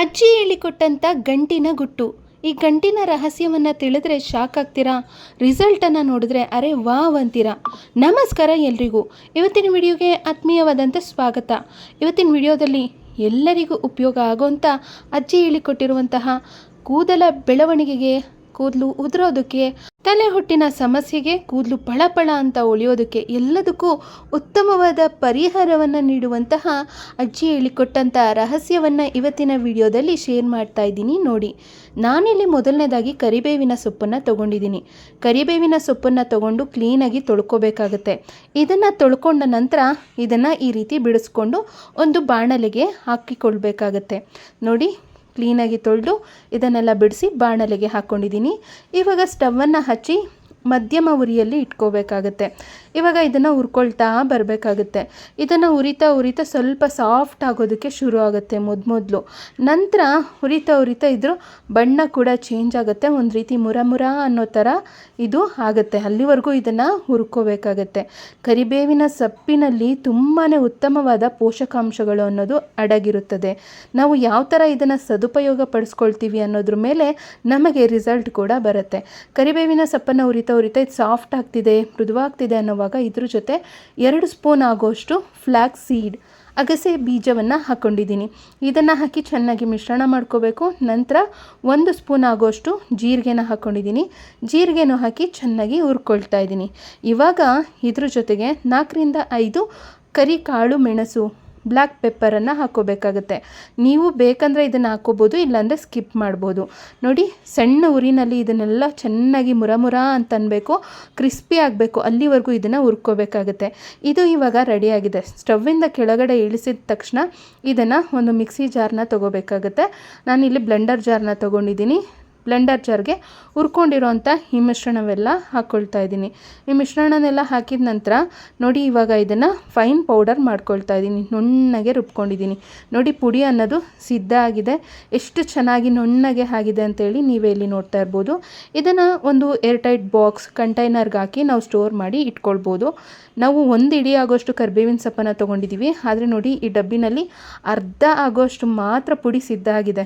ಅಜ್ಜಿ ಹೇಳಿಕೊಟ್ಟಂಥ ಗಂಟಿನ ಗುಟ್ಟು. ಈ ಗಂಟಿನ ರಹಸ್ಯವನ್ನು ತಿಳಿದ್ರೆ ಶಾಕ್ ಆಗ್ತೀರಾ? ರಿಸಲ್ಟನ್ನು ನೋಡಿದ್ರೆ ಅರೆ ವಾವ್ ಅಂತೀರಾ? ನಮಸ್ಕಾರ ಎಲ್ರಿಗೂ. ಇವತ್ತಿನ ವಿಡಿಯೋಗೆ ಆತ್ಮೀಯವಾದಂಥ ಸ್ವಾಗತ. ಇವತ್ತಿನ ವಿಡಿಯೋದಲ್ಲಿ ಎಲ್ಲರಿಗೂ ಉಪಯೋಗ ಆಗುವಂಥ ಅಜ್ಜಿ ಹೇಳಿಕೊಟ್ಟಿರುವಂತಹ ಕೂದಲ ಬೆಳವಣಿಗೆಗೆ ಕೂದಲು ಉದುರೋದಕ್ಕೆ, ತಲೆ ಹುಟ್ಟಿನ ಸಮಸ್ಯೆಗೆ ಕೂದಲು ಪಳಪಳ ಅಂತ ಉಳಿಯೋದಕ್ಕೆ ಎಲ್ಲದಕ್ಕೂ ಉತ್ತಮವಾದ ಪರಿಹಾರವನ್ನು ನೀಡುವಂತಹ ಅಜ್ಜಿ ಹೇಳಿಕೊಟ್ಟಂಥ ರಹಸ್ಯವನ್ನು ಇವತ್ತಿನ ವಿಡಿಯೋದಲ್ಲಿ ಶೇರ್ ಮಾಡ್ತಾ ಇದ್ದೀನಿ ನೋಡಿ. ನಾನಿಲ್ಲಿ ಮೊದಲನೇದಾಗಿ ಕರಿಬೇವಿನ ಸೊಪ್ಪನ್ನು ತೊಗೊಂಡಿದ್ದೀನಿ. ಕರಿಬೇವಿನ ಸೊಪ್ಪನ್ನು ತೊಗೊಂಡು ಕ್ಲೀನಾಗಿ ತೊಳ್ಕೊಬೇಕಾಗತ್ತೆ. ಇದನ್ನು ತೊಳ್ಕೊಂಡ ನಂತರ ಇದನ್ನು ಈ ರೀತಿ ಬಿಡಿಸ್ಕೊಂಡು ಒಂದು ಬಾಣಲೆಗೆ ಹಾಕಿಕೊಳ್ಬೇಕಾಗತ್ತೆ. ನೋಡಿ ಕ್ಲೀನಾಗಿ ತೊಳೆದು ಇದನ್ನೆಲ್ಲ ಬಿಡಿಸಿ ಬಾಣಲೆಗೆ ಹಾಕ್ಕೊಂಡಿದ್ದೀನಿ. ಇವಾಗ ಸ್ಟವನ್ನು ಹಚ್ಚಿ ಮಧ್ಯಮ ಉರಿಯಲ್ಲಿ ಇಟ್ಕೋಬೇಕಾಗುತ್ತೆ. ಇವಾಗ ಇದನ್ನು ಹುರ್ಕೊಳ್ತಾ ಬರಬೇಕಾಗುತ್ತೆ. ಇದನ್ನು ಉರಿತಾ ಉರಿತಾ ಸ್ವಲ್ಪ ಸಾಫ್ಟ್ ಆಗೋದಕ್ಕೆ ಶುರು ಆಗುತ್ತೆ ಮೊದಮೊದಲು ನಂತರ ಉರಿತಾ ಉರಿತಾ ಇದ್ರ ಬಣ್ಣ ಕೂಡ ಚೇಂಜ್ ಆಗುತ್ತೆ, ಒಂದು ರೀತಿ ಮುರ ಮುರ ಅನ್ನೋ ಥರ ಇದು ಆಗುತ್ತೆ. ಅಲ್ಲಿವರೆಗೂ ಇದನ್ನು ಹುರ್ಕೋಬೇಕಾಗತ್ತೆ. ಕರಿಬೇವಿನ ಸೊಪ್ಪಿನಲ್ಲಿ ತುಂಬಾ ಉತ್ತಮವಾದ ಪೋಷಕಾಂಶಗಳು ಅನ್ನೋದು ಅಡಗಿರುತ್ತದೆ. ನಾವು ಯಾವ ಥರ ಇದನ್ನು ಸದುಪಯೋಗ ಪಡಿಸ್ಕೊಳ್ತೀವಿ ಅನ್ನೋದ್ರ ಮೇಲೆ ನಮಗೆ ರಿಸಲ್ಟ್ ಕೂಡ ಬರುತ್ತೆ. ಕರಿಬೇವಿನ ಸೊಪ್ಪನ್ನು ಉರಿತಾ ಉರಿತಾ ಇದು ಸಾಫ್ಟ್ ಆಗ್ತಿದೆ, ಮೃದುವಾಗ್ತಿದೆ ಅನ್ನೋವಾಗ ಇದ್ರ ಜೊತೆ ಎರಡು ಸ್ಪೂನ್ ಆಗೋಷ್ಟು ಫ್ಲ್ಯಾಕ್ಸ್ ಸೀಡ್ ಅಗಸೆ ಬೀಜವನ್ನು ಹಾಕ್ಕೊಂಡಿದ್ದೀನಿ ಇದನ್ನು ಹಾಕಿ ಚೆನ್ನಾಗಿ ಮಿಶ್ರಣ ಮಾಡ್ಕೋಬೇಕು. ನಂತರ ಒಂದು ಸ್ಪೂನ್ ಆಗೋಷ್ಟು ಜೀರಿಗೆನ ಹಾಕ್ಕೊಂಡಿದ್ದೀನಿ ಜೀರಿಗೆನೂ ಹಾಕಿ ಚೆನ್ನಾಗಿ ಹುರ್ಕೊಳ್ತಾ ಇದ್ದೀನಿ. ಇವಾಗ ಇದ್ರ ಜೊತೆಗೆ ನಾಲ್ಕರಿಂದ ಐದು ಕರಿ ಕಾಳು ಮೆಣಸು ಬ್ಲ್ಯಾಕ್ ಪೆಪ್ಪರನ್ನು ಹಾಕೋಬೇಕಾಗುತ್ತೆ. ನೀವು ಬೇಕಂದರೆ ಇದನ್ನು ಹಾಕೋಬೋದು, ಇಲ್ಲಾಂದರೆ ಸ್ಕಿಪ್ ಮಾಡ್ಬೋದು. ನೋಡಿ, ಸಣ್ಣ ಉರಿನಲ್ಲಿ ಇದನ್ನೆಲ್ಲ ಚೆನ್ನಾಗಿ ಮುರಮುರ ಅಂತನ್ಬೇಕು ಕ್ರಿಸ್ಪಿ ಆಗಬೇಕು, ಅಲ್ಲಿವರೆಗೂ ಇದನ್ನು ಹುರ್ಕೋಬೇಕಾಗತ್ತೆ. ಇದು ಇವಾಗ ರೆಡಿಯಾಗಿದೆ. ಸ್ಟವ್ವಿಂದ ಕೆಳಗಡೆ ಇಳಿಸಿದ ತಕ್ಷಣ ಇದನ್ನು ಒಂದು ಮಿಕ್ಸಿ ಜಾರ್ನ ತೊಗೋಬೇಕಾಗತ್ತೆ. ನಾನಿಲ್ಲಿ ಬ್ಲೆಂಡರ್ ಜಾರ್ನ ತೊಗೊಂಡಿದ್ದೀನಿ. ಬ್ಲೆಂಡರ್ ಜಾರ್ಗೆ ಹುರ್ಕೊಂಡಿರೋಂಥ ಈ ಮಿಶ್ರಣವೆಲ್ಲ ಹಾಕ್ಕೊಳ್ತಾ ಇದ್ದೀನಿ. ಈ ಮಿಶ್ರಣನೆಲ್ಲ ಹಾಕಿದ ನಂತರ ನೋಡಿ ಇವಾಗ ಇದನ್ನು ಫೈನ್ ಪೌಡರ್ ಮಾಡ್ಕೊಳ್ತಾ ಇದ್ದೀನಿ. ನುಣ್ಣಗೆ ರುಬ್ಕೊಂಡಿದ್ದೀನಿ. ನೋಡಿ ಪುಡಿ ಅನ್ನೋದು ಸಿದ್ಧ ಆಗಿದೆ. ಎಷ್ಟು ಚೆನ್ನಾಗಿ ನುಣ್ಣಗೆ ಆಗಿದೆ ಅಂತೇಳಿ ನೀವೇ ಇಲ್ಲಿ ನೋಡ್ತಾ ಇರ್ಬೋದು. ಇದನ್ನು ಒಂದು ಏರ್ಟೈಟ್ ಬಾಕ್ಸ್, ಕಂಟೈನರ್ಗೆ ಹಾಕಿ ನಾವು ಸ್ಟೋರ್ ಮಾಡಿ ಇಟ್ಕೊಳ್ಬೋದು. ನಾವು ಒಂದು ಇಡೀ ಆಗೋಷ್ಟು ಕರ್ಬೇವಿನ ಸೊಪ್ಪನ್ನು ತೊಗೊಂಡಿದ್ದೀವಿ ಆದರೆ ನೋಡಿ ಈ ಡಬ್ಬಿನಲ್ಲಿ ಅರ್ಧ ಆಗೋಷ್ಟು ಮಾತ್ರ ಪುಡಿ ಸಿದ್ಧ ಆಗಿದೆ.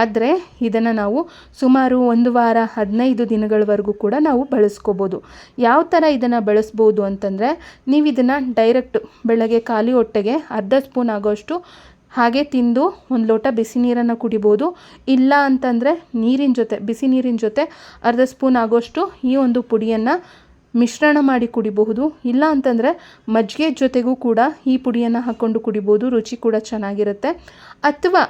ಆದರೆ ಇದನ್ನು ನಾವು ಸುಮಾರು ಒಂದು ವಾರ, ಹದಿನೈದು ದಿನಗಳವರೆಗೂ ಕೂಡ ನಾವು ಬಳಸ್ಕೋಬೋದು. ಯಾವ ಥರ ಇದನ್ನು ಬಳಸ್ಬೋದು ಅಂತಂದರೆ, ನೀವು ಇದನ್ನು ಡೈರೆಕ್ಟ್ ಬೆಳಗ್ಗೆ ಖಾಲಿ ಹೊಟ್ಟೆಗೆ ಅರ್ಧ ಸ್ಪೂನ್ ಆಗೋಷ್ಟು ಹಾಗೆ ತಿಂದು ಒಂದು ಲೋಟ ಬಿಸಿ ನೀರನ್ನು ಕುಡಿಬೋದು. ಇಲ್ಲ ಅಂತಂದರೆ ನೀರಿನ ಜೊತೆ, ಬಿಸಿ ನೀರಿನ ಜೊತೆ ಅರ್ಧ ಸ್ಪೂನ್ ಆಗೋಷ್ಟು ಈ ಒಂದು ಪುಡಿಯನ್ನು ಮಿಶ್ರಣ ಮಾಡಿ ಕುಡಿಬಹುದು. ಇಲ್ಲ ಅಂತಂದರೆ ಮಜ್ಜಿಗೆ ಜೊತೆಗೂ ಕೂಡ ಈ ಪುಡಿಯನ್ನು ಹಾಕ್ಕೊಂಡು ಕುಡಿಬೋದು, ರುಚಿ ಕೂಡ ಚೆನ್ನಾಗಿರುತ್ತೆ. ಅಥವಾ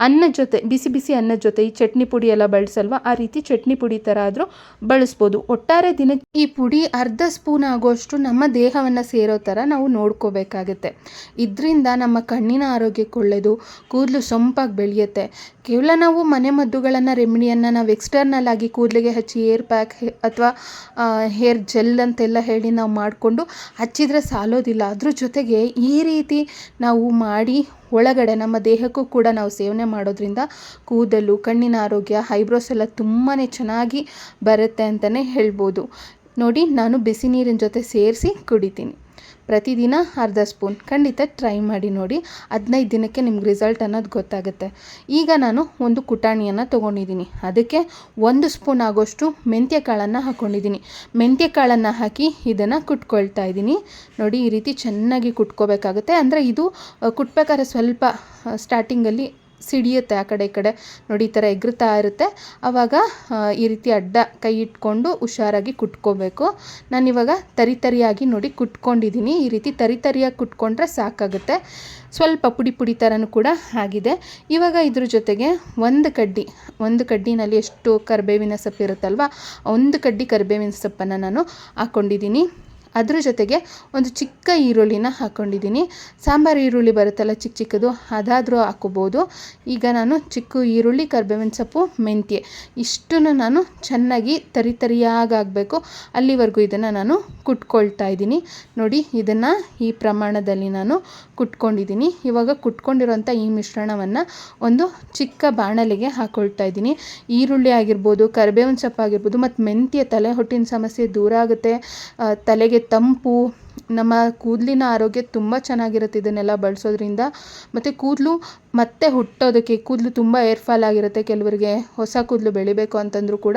ಅನ್ನದ ಜೊತೆ, ಬಿಸಿ ಬಿಸಿ ಅನ್ನದ ಜೊತೆ ಈ ಚಟ್ನಿ ಪುಡಿ ಎಲ್ಲ ಬಳಸಲ್ವ? ಆ ರೀತಿ ಚಟ್ನಿ ಪುಡಿ ಥರ ಆದರೂ ಬಳಸ್ಬೋದು. ಒಟ್ಟಾರೆ ದಿನ ಈ ಪುಡಿ ಅರ್ಧ ಸ್ಪೂನ್ ಆಗೋಷ್ಟು ನಮ್ಮ ದೇಹವನ್ನು ಸೇರೋ ಥರ ನಾವು ನೋಡ್ಕೋಬೇಕಾಗತ್ತೆ. ಇದರಿಂದ ನಮ್ಮ ಕಣ್ಣಿನ ಆರೋಗ್ಯಕ್ಕೆ ಒಳ್ಳೆಯದು ಕೂದಲು ಸೊಂಪಾಗಿ ಬೆಳೆಯುತ್ತೆ. ಕೇವಲ ನಾವು ಮನೆ ಮದ್ದುಗಳನ್ನು, ರೆಮಿಡಿಯನ್ನು ನಾವು ಎಕ್ಸ್ಟರ್ನಲ್ ಆಗಿ ಕೂದಲಿಗೆ ಹಚ್ಚಿ ಏರ್ ಪ್ಯಾಕ್ ಅಥವಾ ಹೇರ್ ಜೆಲ್ ಅಂತೆಲ್ಲ ಹೇಳಿ ನಾವು ಮಾಡಿಕೊಂಡು ಹಚ್ಚಿದರೆ ಸಾಲೋದಿಲ್ಲ. ಅದ್ರ ಜೊತೆಗೆ ಈ ರೀತಿ ನಾವು ಮಾಡಿ ಒಳಗಡೆ ನಮ್ಮ ದೇಹಕ್ಕೂ ಕೂಡ ನಾವು ಸೇವನೆ ಮಾಡೋದ್ರಿಂದ ಕೂದಲು, ಕಣ್ಣಿನ ಆರೋಗ್ಯ ಹೈಬ್ರೋಸ್ ಎಲ್ಲ ತುಂಬಾ ಚೆನ್ನಾಗಿ ಬರುತ್ತೆ ಅಂತಲೇ ಹೇಳ್ಬೋದು. ನೋಡಿ, ನಾನು ಬಿಸಿ ನೀರಿನ ಜೊತೆ ಸೇರಿಸಿ ಕುಡಿತೀನಿ. ಪ್ರತಿದಿನ ಅರ್ಧ ಸ್ಪೂನ್. ಖಂಡಿತ ಟ್ರೈ ಮಾಡಿ ನೋಡಿ. ಹದಿನೈದು ದಿನಕ್ಕೆ ನಿಮ್ಗೆ ರಿಸಲ್ಟ್ ಅನ್ನೋದು ಗೊತ್ತಾಗುತ್ತೆ. ಈಗ ನಾನು ಒಂದು ಕುಟಾಣಿಯನ್ನು ತೊಗೊಂಡಿದ್ದೀನಿ. ಅದಕ್ಕೆ ಒಂದು ಸ್ಪೂನ್ ಆಗೋಷ್ಟು ಮೆಂತ್ಯ ಕಾಳನ್ನು ಹಾಕ್ಕೊಂಡಿದ್ದೀನಿ ಮೆಂತ್ಯ ಕಾಳನ್ನು ಹಾಕಿ ಇದನ್ನು ಕುಟ್ಕೊಳ್ತಾ ಇದ್ದೀನಿ. ನೋಡಿ ಈ ರೀತಿ ಚೆನ್ನಾಗಿ ಕುಟ್ಕೋಬೇಕಾಗುತ್ತೆ. ಅಂದರೆ ಇದು ಕುಟ್ಬೇಕಾದ್ರೆ ಸ್ವಲ್ಪ ಸ್ಟಾರ್ಟಿಂಗಲ್ಲಿ ಸಿಡಿಯುತ್ತೆ ಆ ಕಡೆ ಈ ಕಡೆ. ನೋಡಿ, ಈ ಥರ ಎಗ್ರುತ್ತಾ ಇರುತ್ತೆ. ಆವಾಗ ಈ ರೀತಿ ಅಡ್ಡ ಕೈ ಇಟ್ಕೊಂಡು ಹುಷಾರಾಗಿ ಕುಟ್ಕೋಬೇಕು. ನಾನಿವಾಗ ತರಿ ತರಿಯಾಗಿ ನೋಡಿ ಕುಟ್ಕೊಂಡಿದ್ದೀನಿ ಈ ರೀತಿ ತರಿ ತರಿಯಾಗಿ ಕುಟ್ಕೊಂಡ್ರೆ ಸಾಕಾಗುತ್ತೆ. ಸ್ವಲ್ಪ ಪುಡಿ ಪುಡಿ ಥರನೂ ಕೂಡ ಆಗಿದೆ. ಇವಾಗ ಇದ್ರ ಜೊತೆಗೆ ಒಂದು ಕಡ್ಡಿ, ಒಂದು ಕಡ್ಡಿನಲ್ಲಿ ಎಷ್ಟು ಕರಿಬೇವಿನ ಸೊಪ್ಪು ಇರುತ್ತಲ್ವ ಒಂದು ಕಡ್ಡಿ ಕರಿಬೇವಿನ ಸೊಪ್ಪನ್ನು ನಾನು ಹಾಕ್ಕೊಂಡಿದ್ದೀನಿ ಅದ್ರ ಜೊತೆಗೆ ಒಂದು ಚಿಕ್ಕ ಈರುಳ್ಳಿನ ಹಾಕ್ಕೊಂಡಿದ್ದೀನಿ ಸಾಂಬಾರು ಈರುಳ್ಳಿ ಬರುತ್ತಲ್ಲ ಚಿಕ್ಕ ಚಿಕ್ಕದು, ಅದಾದರೂ ಹಾಕ್ಕೋಬೋದು. ಈಗ ನಾನು ಚಿಕ್ಕ ಈರುಳ್ಳಿ, ಕರ್ಬೇವಿನ ಸೊಪ್ಪು, ಮೆಂತ್ಯ ಇಷ್ಟನ್ನು ನಾನು ಚೆನ್ನಾಗಿ ತರಿ ತರಿಯಾಗಬೇಕು ಅಲ್ಲಿವರೆಗೂ ಇದನ್ನು ನಾನು ಕುಟ್ಕೊಳ್ತಾ ಇದ್ದೀನಿ. ನೋಡಿ, ಇದನ್ನು ಈ ಪ್ರಮಾಣದಲ್ಲಿ ನಾನು ಕುಟ್ಕೊಂಡಿದ್ದೀನಿ. ಇವಾಗ ಕುಟ್ಕೊಂಡಿರುವಂಥ ಈ ಮಿಶ್ರಣವನ್ನು ಒಂದು ಚಿಕ್ಕ ಬಾಣಲೆಗೆ ಹಾಕ್ಕೊಳ್ತಾ ಇದ್ದೀನಿ. ಈರುಳ್ಳಿ ಆಗಿರ್ಬೋದು, ಕರ್ಬೇವಿನ ಸೊಪ್ಪು ಆಗಿರ್ಬೋದು, ಮತ್ತು ಮೆಂತ್ಯ ತಲೆ ಹೊಟ್ಟಿನ ಸಮಸ್ಯೆ ದೂರ ಆಗುತ್ತೆ. ತಲೆಗೆ ತಂಪು, ನಮ್ಮ ಕೂದಲಿನ ಆರೋಗ್ಯ ತುಂಬ ಚೆನ್ನಾಗಿರುತ್ತೆ ಇದನ್ನೆಲ್ಲ ಬಳಸೋದ್ರಿಂದ. ಮತ್ತು ಕೂದಲು ಮತ್ತೆ ಹುಟ್ಟೋದಕ್ಕೆ, ಕೂದಲು ತುಂಬ ಏರ್ ಫಾಲ್ ಆಗಿರುತ್ತೆ ಕೆಲವರಿಗೆ. ಹೊಸ ಕೂದಲು ಬೆಳಿಬೇಕು ಅಂತಂದರೂ ಕೂಡ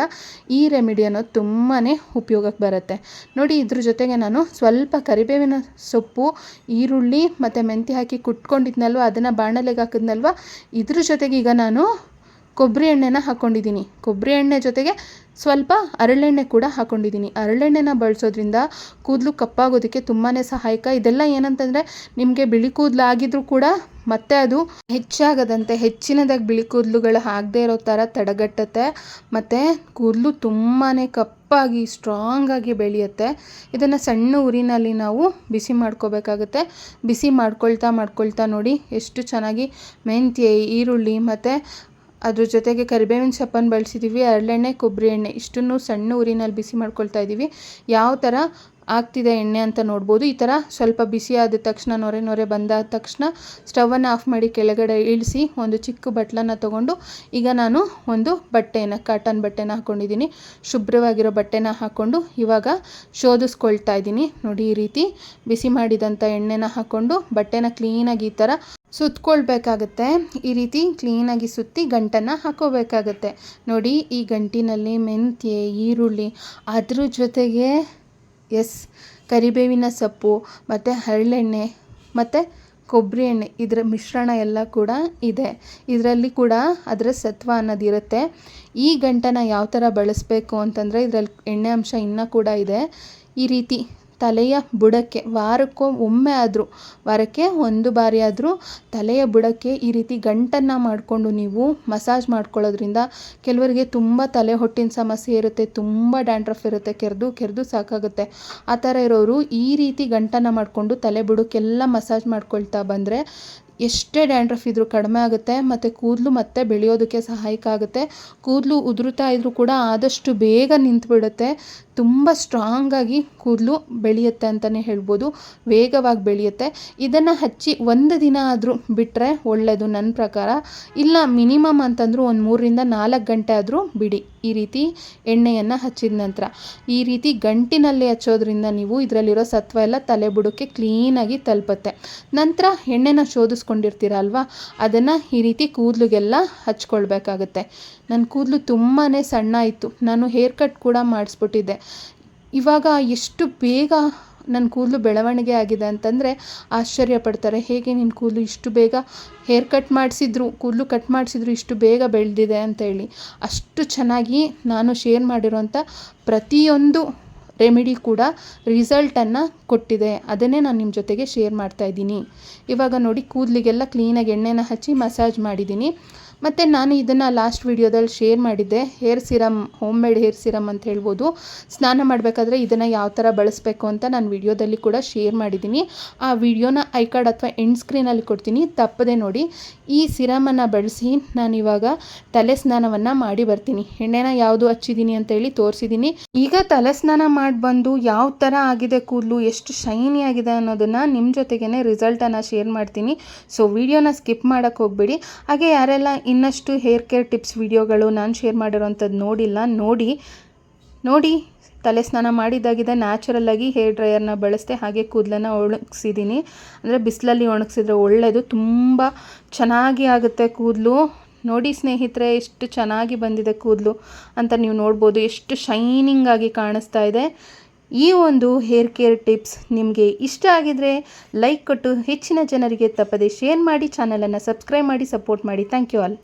ಈ ರೆಮಿಡಿ ಅನ್ನೋದು ತುಂಬಾ ಉಪಯೋಗಕ್ಕೆ ಬರುತ್ತೆ. ನೋಡಿ, ಇದ್ರ ಜೊತೆಗೆ ನಾನು ಸ್ವಲ್ಪ ಕರಿಬೇವಿನ ಸೊಪ್ಪು, ಈರುಳ್ಳಿ ಮತ್ತು ಮೆಂತ್ಯ ಹಾಕಿ ಕುಟ್ಕೊಂಡಿದ್ನಲ್ವ, ಅದನ್ನು ಬಾಣಲೆಗೆ ಹಾಕಿದ್ನಲ್ವ, ಇದ್ರ ಜೊತೆಗೆ ಈಗ ನಾನು ಕೊಬ್ಬರಿ ಎಣ್ಣೆನ ಹಾಕ್ಕೊಂಡಿದ್ದೀನಿ ಕೊಬ್ಬರಿ ಎಣ್ಣೆ ಜೊತೆಗೆ ಸ್ವಲ್ಪ ಹರಳೆಣ್ಣೆ ಕೂಡ ಹಾಕ್ಕೊಂಡಿದ್ದೀನಿ ಹರಳೆಣ್ಣೆನ ಬಳಸೋದ್ರಿಂದ ಕೂದಲು ಕಪ್ಪಾಗೋದಕ್ಕೆ ತುಂಬಾ ಸಹಾಯಕ. ಇದೆಲ್ಲ ಏನಂತಂದರೆ ನಿಮಗೆ ಬಿಳಿ ಕೂದಲು ಆಗಿದ್ರೂ ಕೂಡ ಮತ್ತೆ ಅದು ಹೆಚ್ಚಾಗದಂತೆ, ಹೆಚ್ಚಿನದಾಗಿ ಬಿಳಿ ಕೂದಲುಗಳು ಆಗದೇ ಇರೋ ಥರ ತಡೆಗಟ್ಟುತ್ತೆ. ಮತ್ತು ಕೂದಲು ತುಂಬಾ ಕಪ್ಪಾಗಿ ಸ್ಟ್ರಾಂಗಾಗಿ ಬೆಳೆಯುತ್ತೆ. ಇದನ್ನು ಸಣ್ಣ ಉರಿನಲ್ಲಿ ನಾವು ಬಿಸಿ ಮಾಡ್ಕೋಬೇಕಾಗುತ್ತೆ. ಬಿಸಿ ಮಾಡ್ಕೊಳ್ತಾ ಮಾಡ್ಕೊಳ್ತಾ ನೋಡಿ ಎಷ್ಟು ಚೆನ್ನಾಗಿ ಮೆಂತ್ಯ, ಈರುಳ್ಳಿ ಮತ್ತು ಅದ್ರ ಜೊತೆಗೆ ಕರಿಬೇವಿನ ಸೊಪ್ಪನ್ನು ಬಳಸಿದ್ದೀವಿ ಹರಳೆಣ್ಣೆ ಕೊಬ್ಬರಿ ಎಣ್ಣೆ, ಇಷ್ಟನ್ನು ಸಣ್ಣ ಉರಿನಲ್ಲಿ ಬಿಸಿ ಮಾಡ್ಕೊಳ್ತಾ ಇದ್ದೀವಿ ಯಾವ ಥರ ಆಗ್ತಿದೆ ಎಣ್ಣೆ ಅಂತ ನೋಡ್ಬೋದು. ಈ ಥರ ಸ್ವಲ್ಪ ಬಿಸಿ ಆದ ತಕ್ಷಣ, ನೊರೆ ನೊರೆ ಬಂದಾದ ತಕ್ಷಣ ಸ್ಟವನ್ನು ಆಫ್ ಮಾಡಿ ಕೆಳಗಡೆ ಇಳಿಸಿ ಒಂದು ಚಿಕ್ಕ ಬಟ್ಲನ್ನ ತೊಗೊಂಡು ಈಗ ನಾನು ಒಂದು ಬಟ್ಟೆನ, ಕಾಟನ್ ಬಟ್ಟೆನ ಹಾಕ್ಕೊಂಡಿದ್ದೀನಿ ಶುಭ್ರವಾಗಿರೋ ಬಟ್ಟೆನ ಹಾಕ್ಕೊಂಡು ಇವಾಗ ಶೋಧಿಸ್ಕೊಳ್ತಾ ಇದ್ದೀನಿ. ನೋಡಿ ಈ ರೀತಿ ಬಿಸಿ ಮಾಡಿದಂಥ ಎಣ್ಣೆನ ಹಾಕ್ಕೊಂಡು ಬಟ್ಟೆನ ಕ್ಲೀನಾಗಿ ಈ ಥರ ಸುತ್ಕೊಳ್ಬೇಕಾಗತ್ತೆ. ಈ ರೀತಿ ಕ್ಲೀನಾಗಿ ಸುತ್ತಿ ಗಂಟನ್ನು ಹಾಕೋಬೇಕಾಗತ್ತೆ. ನೋಡಿ ಈ ಗಂಟಿನಲ್ಲಿ ಮೆಂತ್ಯೆ, ಈರುಳ್ಳಿ ಅದ್ರ ಜೊತೆಗೆ ಎಸ್, ಕರಿಬೇವಿನ ಸೊಪ್ಪು, ಮತ್ತು ಹರಳೆಣ್ಣೆ, ಮತ್ತು ಕೊಬ್ಬರಿ ಎಣ್ಣೆ, ಇದರ ಮಿಶ್ರಣ ಎಲ್ಲ ಕೂಡ ಇದೆ. ಇದರಲ್ಲಿ ಕೂಡ ಅದರ ಸತ್ವ ಅನ್ನೋದಿರುತ್ತೆ ಈ ಗಂಟನ್ನು ಯಾವ ಥರ ಬಳಸಬೇಕು ಅಂತಂದರೆ ಇದರಲ್ಲಿ ಎಣ್ಣೆ ಅಂಶ ಇನ್ನೂ ಕೂಡ ಇದೆ. ಈ ರೀತಿ ತಲೆಯ ಬುಡಕ್ಕೆ, ವಾರಕ್ಕೆ ಒಮ್ಮೆ ಆದರೂ, ವಾರಕ್ಕೆ ಒಂದು ಬಾರಿ ಆದರೂ ತಲೆಯ ಬುಡಕ್ಕೆ ಈ ರೀತಿ ಗಂಟನ್ನು ಮಾಡಿಕೊಂಡು ನೀವು ಮಸಾಜ್ ಮಾಡ್ಕೊಳ್ಳೋದ್ರಿಂದ ಕೆಲವರಿಗೆ ತುಂಬ ತಲೆ ಹೊಟ್ಟಿನ ಸಮಸ್ಯೆ ಇರುತ್ತೆ, ತುಂಬ ಡ್ಯಾಂಡ್ರಫ್ ಇರುತ್ತೆ, ಕೆರೆದು ಕೆರೆದು ಸಾಕಾಗುತ್ತೆ. ಆ ಥರ ಇರೋರು ಈ ರೀತಿ ಗಂಟನ್ನು ಮಾಡಿಕೊಂಡು ತಲೆ ಬುಡಕ್ಕೆಲ್ಲ ಮಸಾಜ್ ಮಾಡ್ಕೊಳ್ತಾ ಬಂದರೆ ಎಷ್ಟೇ ಡ್ಯಾಂಡ್ರಫ್ ಇದ್ದರೂ ಕಡಿಮೆ ಆಗುತ್ತೆ, ಮತ್ತು ಕೂದಲು ಮತ್ತೆ ಬೆಳೆಯೋದಕ್ಕೆ ಸಹಾಯಕ ಆಗುತ್ತೆ. ಕೂದಲು ಉದುರುತ್ತಾ ಇದ್ದರೂ ಕೂಡ ಆದಷ್ಟು ಬೇಗ ನಿಂತುಬಿಡುತ್ತೆ. ತುಂಬ ಸ್ಟ್ರಾಂಗಾಗಿ ಕೂದಲು ಬೆಳೆಯುತ್ತೆ ಅಂತಲೇ ಹೇಳ್ಬೋದು, ವೇಗವಾಗಿ ಬೆಳೆಯುತ್ತೆ. ಇದನ್ನು ಹಚ್ಚಿ ಒಂದು ದಿನ ಆದರೂ ಬಿಟ್ಟರೆ ಒಳ್ಳೆಯದು ನನ್ನ ಪ್ರಕಾರ. ಇಲ್ಲ ಮಿನಿಮಮ್ ಅಂತಂದರೂ ಒಂದು ಮೂರರಿಂದ ನಾಲ್ಕು ಗಂಟೆ ಆದರೂ ಬಿಡಿ ಈ ರೀತಿ ಎಣ್ಣೆಯನ್ನು ಹಚ್ಚಿದ ನಂತರ. ಈ ರೀತಿ ಗಂಟಿನಲ್ಲಿ ಹಚ್ಚೋದ್ರಿಂದ ನೀವು ಇದರಲ್ಲಿರೋ ಸತ್ವ ಎಲ್ಲ ತಲೆ ಬುಡಕ್ಕೆ ಕ್ಲೀನಾಗಿ ತಲುಪುತ್ತೆ. ನಂತರ ಎಣ್ಣೆನ ಶೋಧಿಸ್ಕೊಂಡಿರ್ತೀರ ಅಲ್ವಾ? ಅದನ್ನು ಈ ರೀತಿ ಕೂದಲಿಗೆಲ್ಲ ಹಚ್ಕೊಳ್ಬೇಕಾಗುತ್ತೆ. ನನ್ನ ಕೂದಲು ತುಂಬಾ ಸಣ್ಣ ಇತ್ತು ನಾನು ಹೇರ್ ಕಟ್ ಕೂಡ ಮಾಡಿಸ್ಬಿಟ್ಟಿದ್ದೆ. ಇವಾಗ ಎಷ್ಟು ಬೇಗ ನನ್ನ ಕೂದಲು ಬೆಳವಣಿಗೆ ಆಗಿದೆ ಅಂತಂದರೆ ಆಶ್ಚರ್ಯ ಪಡ್ತಾರೆ. ಹೇಗೆ ನಿನ್ನ ಕೂದಲು ಇಷ್ಟು ಬೇಗ ಹೇರ್ ಕಟ್ ಮಾಡಿಸಿದ್ರು, ಕೂದಲು ಕಟ್ ಮಾಡಿಸಿದ್ರು ಇಷ್ಟು ಬೇಗ ಬೆಳೆದಿದೆ ಅಂತೇಳಿ ಅಷ್ಟು ಚೆನ್ನಾಗಿ ನಾನು ಶೇರ್ ಮಾಡಿರೋಂಥ ಪ್ರತಿಯೊಂದು ರೆಮಿಡಿ ಕೂಡ ರಿಸಲ್ಟನ್ನು ಕೊಟ್ಟಿದೆ. ಅದನ್ನೇ ನಾನು ನಿಮ್ಮ ಜೊತೆಗೆ ಶೇರ್ ಮಾಡ್ತಾ ಇದ್ದೀನಿ. ಇವಾಗ ನೋಡಿ, ಕೂದಲಿಗೆಲ್ಲ ಕ್ಲೀನಾಗಿ ಎಣ್ಣೆನ ಹಚ್ಚಿ ಮಸಾಜ್ ಮಾಡಿದ್ದೀನಿ. ಮತ್ತು ನಾನು ಇದನ್ನು ಲಾಸ್ಟ್ ವೀಡಿಯೋದಲ್ಲಿ ಶೇರ್ ಮಾಡಿದ್ದೆ. Hair serum home made hair serum ಅಂತ ಹೇಳ್ಬೋದು. ಸ್ನಾನ ಮಾಡಬೇಕಾದ್ರೆ ಇದನ್ನು ಯಾವ ಥರ ಬಳಸಬೇಕು ಅಂತ ನಾನು ವಿಡಿಯೋದಲ್ಲಿ ಕೂಡ ಶೇರ್ ಮಾಡಿದ್ದೀನಿ. ಆ ವಿಡಿಯೋನ ಐ ಕಾರ್ಡ್ ಅಥವಾ ಎಂಡ್ ಸ್ಕ್ರೀನಲ್ಲಿ ಕೊಡ್ತೀನಿ. ತಪ್ಪದೆ ನೋಡಿ. ಈ ಸಿರಮನ್ನು ಬಳಸಿ ನಾನು ಇವಾಗ ತಲೆ ಸ್ನಾನವನ್ನು ಮಾಡಿ ಬರ್ತೀನಿ. ಎಣ್ಣೆನ ಯಾವುದು ಹಚ್ಚಿದ್ದೀನಿ ಅಂತ ಹೇಳಿ ತೋರಿಸಿದ್ದೀನಿ ಈಗ ತಲೆ ಸ್ನಾನ ಮಾಡಿ ಬಂದು ಯಾವ ಥರ ಆಗಿದೆ ಕೂದಲು, ಎಷ್ಟು ಶೈನಿ ಆಗಿದೆ ಅನ್ನೋದನ್ನು ನಿಮ್ಮ ಜೊತೆಗೇ ರಿಸಲ್ಟನ್ನು ಶೇರ್ ಮಾಡ್ತೀನಿ. ಸೊ ವಿಡಿಯೋನ ಸ್ಕಿಪ್ ಮಾಡೋಕ್ಕೆ ಹೋಗಬೇಡಿ. ಹಾಗೆ ಯಾರೆಲ್ಲ ಇನ್ನಷ್ಟು ಹೇರ್ ಕೇರ್ ಟಿಪ್ಸ್ ವಿಡಿಯೋಗಳು ನಾನು ಶೇರ್ ಮಾಡಿರೋಂಥದ್ದು ನೋಡಿಲ್ಲ. ನೋಡಿ ನೋಡಿ, ತಲೆ ಸ್ನಾನ ಮಾಡಿದ್ದಾಗಿದೆ ನ್ಯಾಚುರಲ್ಲಾಗಿ ಹೇರ್ ಡ್ರೈಯರ್ನ ಬಳಸ್ದೆ ಹಾಗೆ ಕೂದಲನ್ನು ಒಣಗಿಸಿದ್ದೀನಿ ಅಂದರೆ ಬಿಸಿಲಲ್ಲಿ ಒಣಗಿಸಿದ್ರೆ ಒಳ್ಳೆಯದು ತುಂಬ ಚೆನ್ನಾಗಿ ಆಗುತ್ತೆ ಕೂದಲು. ನೋಡಿ ಸ್ನೇಹಿತರೆ, ಎಷ್ಟು ಚೆನ್ನಾಗಿ ಬಂದಿದೆ ಕೂದಲು ಅಂತ ನೀವು ನೋಡ್ಬೋದು. ಎಷ್ಟು ಶೈನಿಂಗ್ ಆಗಿ ಕಾಣಿಸ್ತಾ ಇದೆ. ಈ ಒಂದು ಹೇರ್ ಕೇರ್ ಟಿಪ್ಸ್ ನಿಮಗೆ ಇಷ್ಟ ಆಗಿದರೆ ಲೈಕ್ ಕೊಟ್ಟು ಹೆಚ್ಚಿನ ಜನರಿಗೆ ತಪ್ಪದೆ ಶೇರ್ ಮಾಡಿ ಚಾನಲನ್ನು ಸಬ್ಸ್ಕ್ರೈಬ್ ಮಾಡಿ ಸಪೋರ್ಟ್ ಮಾಡಿ. Thank you all